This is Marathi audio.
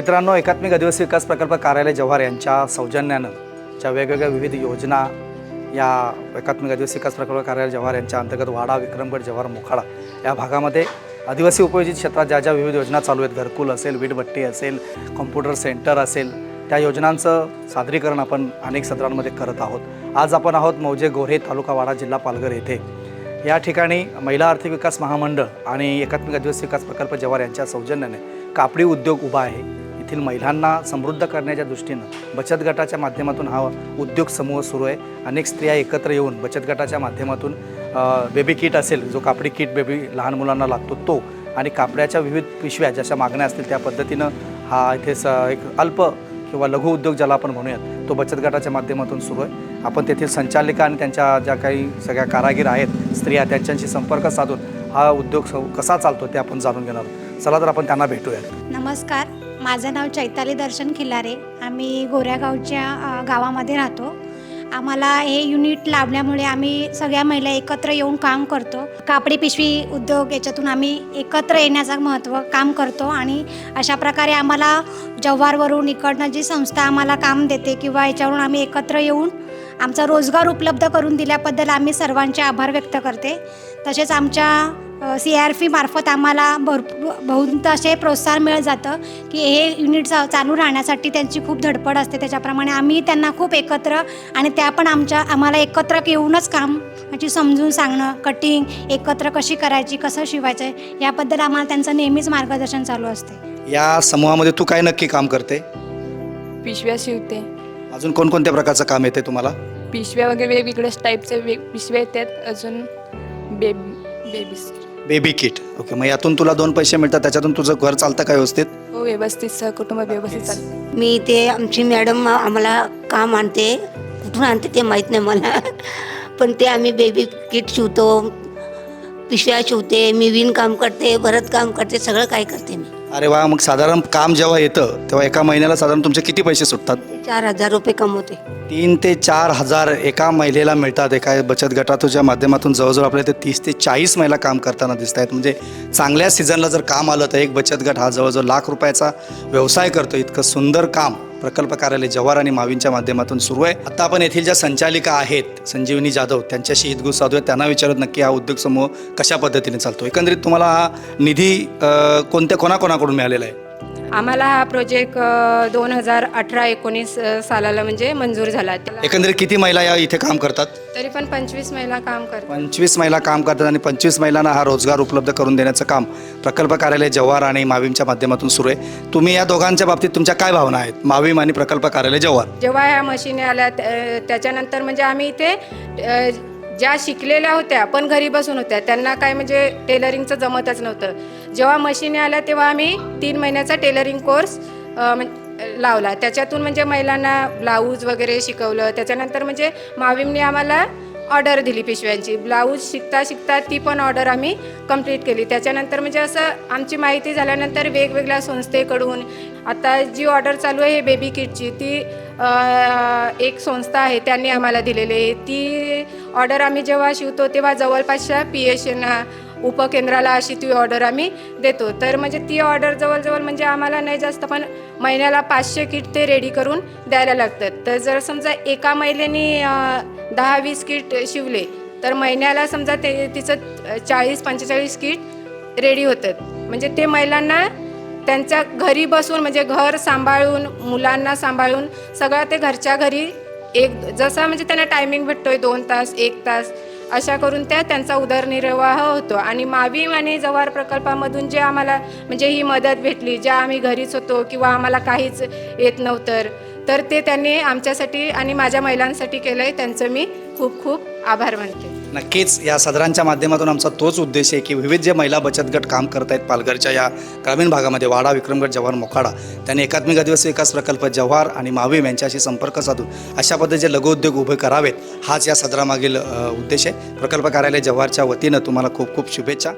मित्रांनो एकात्मिक आदिवासी विकास प्रकल्प कार्यालय जव्हार यांच्या सौजन्यानं ज्या वेगवेगळ्या विविध योजना या एकात्मिक आदिवासी विकास प्रकल्प कार्यालय जव्हार यांच्या अंतर्गत वाडा विक्रमगड जव्हार मोखाडा या भागामध्ये आदिवासी उपयोजित क्षेत्रात ज्या ज्या विविध योजना चालू आहेत घरकुल असेल वीटभट्टी असेल कॉम्प्युटर सेंटर असेल त्या योजनांचं सादरीकरण आपण अनेक सत्रांमध्ये करत आहोत. आज आपण आहोत मौजे गोरे तालुका वाडा जिल्हा पालघर येथे. या ठिकाणी महिला आर्थिक विकास महामंडळ आणि एकात्मिक आदिवासी विकास प्रकल्प जव्हार यांच्या सौजन्याने कापडी उद्योग उभा आहे. येथील महिलांना समृद्ध करण्याच्या दृष्टीनं बचत गटाच्या माध्यमातून हा उद्योग समूह सुरू आहे. अनेक स्त्रिया एकत्र येऊन बचत गटाच्या माध्यमातून बेबी किट असेल जो कापडी किट बेबी लहान मुलांना लागतो तो आणि कापड्याच्या विविध पिशव्या जशा मागण्या असतील त्या पद्धतीनं हा इथे स एक अल्प किंवा लघु उद्योग ज्याला आपण म्हणूयात तो बचत गटाच्या माध्यमातून सुरू आहे. आपण तेथील संचालिका आणि त्यांच्या ज्या काही सगळ्या कारागीर आहेत स्त्रिया त्यांच्याशी संपर्क साधून हा उद्योग कसा चालतो ते आपण जाणून घेणार चला तर आपण त्यांना भेटूयात. नमस्कार. माझं नाव चैताली दर्शन खिलारे. आम्ही गोऱ्यागावच्या गावामध्ये राहतो. आम्हाला हे युनिट लाभल्यामुळे आम्ही सगळ्या महिला एकत्र येऊन काम करतो. कापडी पिशवी उद्योग याच्यातून आम्ही एकत्र येण्याचं महत्त्व काम करतो आणि अशा प्रकारे आम्हाला जव्हारवरून इकडनं जी संस्था आम्हाला काम देते किंवा याच्यावरून आम्ही एकत्र येऊन आमचा रोजगार उपलब्ध करून दिल्याबद्दल आम्ही सर्वांचे आभार व्यक्त करते. तसेच आमच्या सी आर पी मार्फत आम्हाला भरपूर बहुत असे प्रोत्साहन मिळत जातं की हे युनिट चा चालू राहण्यासाठी त्यांची खूप धडपड असते. त्याच्याप्रमाणे आम्ही त्यांना खूप एकत्र आणि त्या पण आमच्या आम्हाला एकत्र येऊनच काम याची समजून सांगणं कटिंग एकत्र कशी करायची कसं शिवायचं आहे याबद्दल आम्हाला त्यांचं नेहमीच मार्गदर्शन चालू असते. या समूहामध्ये तू काय नक्की काम करते? पिशव्या शिवते. अजून कोणकोणत्या प्रकारचं काम येते तुम्हाला? पिशव्या वगैरे वेगवेगळ्या टाईपचे वेग पिशव्या येतात. अजून बेब बेबीस बेबी किट. ओके मग यातून तुला दोन पैसे मिळतात त्याच्यातून तुझं घर चालतं काय व्यवस्थित? हो व्यवस्थित सहकुटुंब व्यवस्थित चालतं. मी ते आमची मॅडम आम्हाला काम आणते. कुठून आणते ते माहीत नाही मला. पण ते आम्ही बेबी किट शिवतो पिशव्या शिवते मी विण काम करते भरत काम करते सगळं काय करते मी. अरे वा मग साधारण काम जेव्हा येतं तेव्हा एका महिन्याला साधारण तुमचे किती पैसे सुटतात? चार हजार रुपये कमवते तीन ते चार हजार एका महिलेला मिळतात. एका बचत गटाच्या माध्यमातून जवळजवळ आपल्याला ते तीस ते चाळीस महिला काम करताना दिसत आहेत म्हणजे चांगल्या सीझनला जर काम आलं तर एक बचत गट हा जवळजवळ लाख रुपयाचा व्यवसाय करतो. इतकं सुंदर काम प्रकल्प कार्यालय जव्हार आणि मावींच्या माध्यमातून सुरू आहे. आता आपण येथील ज्या संचालिका आहेत संजीवनी जाधव त्यांच्याशी हितगुज साधू आहेत त्यांना विचारत नक्की हा उद्योग समूह कशा पद्धतीने चालतो. एकंदरीत तुम्हाला हा निधी कोणत्या कोणाकोणाकडून मिळालेला आहे? आम्हाला हा प्रोजेक्ट दोन हजार अठरा एकोणीस सालाला म्हणजे मंजूर झाला. एकंदरीत किती महिला या इथे काम करतात? तरी पण पंचवीस महिला काम करतात. पंचवीस महिला काम करतात आणि पंचवीस महिलांना हा रोजगार उपलब्ध करून देण्याचं काम प्रकल्प कार्यालय जव्हार आणि मावीमच्या माध्यमातून सुरू आहे. तुम्ही या दोघांच्या बाबतीत तुमच्या काय भावना आहेत? मावीम आणि प्रकल्प कार्यालय जव्हार. जेव्हा ह्या मशीनी आल्या त्या- त्याच्यानंतर म्हणजे आम्ही इथे ज्या शिकलेल्या होत्या पण घरी बसून होत्या त्यांना काय म्हणजे टेलरिंगचं जमतच नव्हतं. जेव्हा मशीनी आल्या तेव्हा आम्ही तीन महिन्याचा टेलरिंग कोर्स लावला. त्याच्यातून म्हणजे महिलांना ब्लाऊज वगैरे शिकवलं. त्याच्यानंतर म्हणजे मावीमने आम्हाला ऑर्डर दिली पिशव्यांची. ब्लाऊज शिकता शिकता ती पण ऑर्डर आम्ही कंप्लीट केली. त्याच्यानंतर म्हणजे असं आमची माहिती झाल्यानंतर वेगवेगळ्या संस्थेकडून आता जी ऑर्डर चालू आहे बेबी किटची ती एक संस्था आहे त्यांनी आम्हाला दिलेली आहे. ती ऑर्डर आम्ही जेव्हा शिवतो तेव्हा जवळपासच्या पी एच एना उपकेंद्राला अशी ती ऑर्डर आम्ही देतो. तर म्हणजे ती ऑर्डर जवळजवळ म्हणजे आम्हाला नाही जास्त पण महिन्याला पाचशे किट ते रेडी करून द्यायला लागतात. तर जर समजा एका महिलेने दहा वीस किट शिवले तर महिन्याला समजा ते तिचं चाळीस पंचेचाळीस किट रेडी होतात. म्हणजे ते महिलांना त्यांच्या घरी बसून म्हणजे घर सांभाळून मुलांना सांभाळून सगळं ते घरच्या घरी एक जसा म्हणजे त्यांना टायमिंग भेटतोय दोन तास एक तास अशा करून त्या त्यांचा उदरनिर्वाह होतो. आणि मावीम आणि जव्हार प्रकल्पामधून जे आम्हाला म्हणजे ही मदत भेटली ज्या आम्ही घरीच होतो किंवा आम्हाला काहीच येत नव्हतं तर ते त्यांनी आमच्यासाठी आणि माझ्या महिलांसाठी केलं आहे त्यांचं मी खूप खूप आभार मानते. नक्कीच या सदरांच्या माध्यमातून आमचा तोच उद्देश आहे की विविध जे महिला बचत गट काम करत आहेत पालघरच्या या ग्रामीण भागामध्ये वाडा विक्रमगड जव्हार मोखाडा त्यांनी एकात्मिक आदिवासी विकास प्रकल्प जव्हार आणि महावीम यांच्याशी संपर्क साधून अशा पद्धतीचे लघुउद्योग उभे करावेत. हाच या सदरामागील उद्देश आहे. प्रकल्प कार्यालय जव्हारच्या वतीनं तुम्हाला खूप खूप शुभेच्छा.